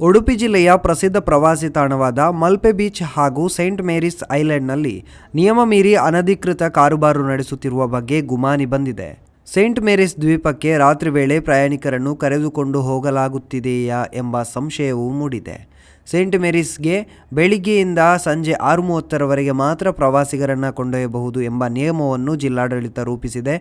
ಉಡುಪಿ ಜಿಲ್ಲೆಯ ಪ್ರಸಿದ್ಧ ಪ್ರವಾಸಿ ತಾಣವಾದ ಮಲ್ಪೆ ಬೀಚ್ ಹಾಗೂ ಸೇಂಟ್ ಮೇರಿಸ್ ಐಲ್ಯಾಂಡ್ನಲ್ಲಿ ನಿಯಮ ಮೀರಿ ಅನಧಿಕೃತ ಕಾರುಬಾರು ನಡೆಸುತ್ತಿರುವ ಬಗ್ಗೆ ಗುಮಾನಿ ಬಂದಿದೆ. ಸೈಂಟ್ ಮೇರಿಸ್ ದ್ವೀಪಕ್ಕೆ ರಾತ್ರಿ ವೇಳೆ ಪ್ರಯಾಣಿಕರನ್ನು ಕರೆದುಕೊಂಡು ಹೋಗಲಾಗುತ್ತಿದೆಯಾ ಎಂಬ ಸಂಶಯವೂ ಮೂಡಿದೆ. ಸೇಂಟ್ ಮೇರಿಸ್ಗೆ ಬೆಳಿಗ್ಗೆಯಿಂದ ಸಂಜೆ ಆರು ಮೂವತ್ತರವರೆಗೆ ಮಾತ್ರ ಪ್ರವಾಸಿಗರನ್ನು ಕೊಂಡೊಯ್ಯಬಹುದು ಎಂಬ ನಿಯಮವನ್ನು ಜಿಲ್ಲಾಡಳಿತ ರೂಪಿಸಿದೆ.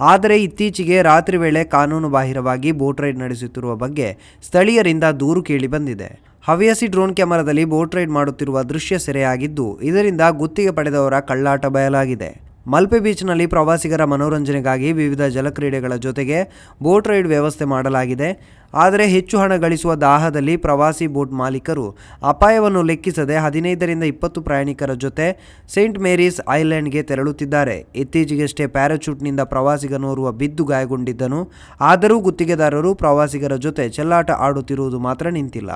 ಆದರೆ ಇತ್ತೀಚೆಗೆ ರಾತ್ರಿ ವೇಳೆ ಕಾನೂನು ಬಾಹಿರವಾಗಿ ಬೋಟ್ ರೈಡ್ ನಡೆಸುತ್ತಿರುವ ಬಗ್ಗೆ ಸ್ಥಳೀಯರಿಂದ ದೂರು ಕೇಳಿ ಬಂದಿದೆ. ಹವ್ಯಾಸಿ ಡ್ರೋನ್ ಕ್ಯಾಮೆರಾದಲ್ಲಿ ಬೋಟ್ ರೈಡ್ ಮಾಡುತ್ತಿರುವ ದೃಶ್ಯ ಸೆರೆಯಾಗಿದ್ದು, ಇದರಿಂದ ಗುತ್ತಿಗೆ ಪಡೆದವರ ಕಳ್ಳಾಟ ಬಯಲಾಗಿದೆ. ಮಲ್ಪೆ ಬೀಚ್ನಲ್ಲಿ ಪ್ರವಾಸಿಗರ ಮನೋರಂಜನೆಗಾಗಿ ವಿವಿಧ ಜಲಕ್ರೀಡೆಗಳ ಜೊತೆಗೆ ಬೋಟ್ ರೈಡ್ ವ್ಯವಸ್ಥೆ ಮಾಡಲಾಗಿದೆ. ಆದರೆ ಹೆಚ್ಚು ಹಣ ಗಳಿಸುವ ದಾಹದಲ್ಲಿ ಪ್ರವಾಸಿ ಬೋಟ್ ಮಾಲೀಕರು ಅಪಾಯವನ್ನು ಲೆಕ್ಕಿಸದೆ ಹದಿನೈದರಿಂದ ಇಪ್ಪತ್ತು ಪ್ರಯಾಣಿಕರ ಜೊತೆ ಸೇಂಟ್ ಮೇರೀಸ್ ಐಲ್ಯಾಂಡ್ಗೆ ತೆರಳುತ್ತಿದ್ದಾರೆ. ಇತ್ತೀಚೆಗಷ್ಟೇ ಪ್ಯಾರಾಚೂಟ್ನಿಂದ ಪ್ರವಾಸಿಗನೋರ್ವ ಬಿದ್ದು ಗಾಯಗೊಂಡಿದ್ದನು. ಆದರೂ ಗುತ್ತಿಗೆದಾರರು ಪ್ರವಾಸಿಗರ ಜೊತೆ ಚೆಲ್ಲಾಟ ಆಡುತ್ತಿರುವುದು ಮಾತ್ರ ನಿಂತಿಲ್ಲ.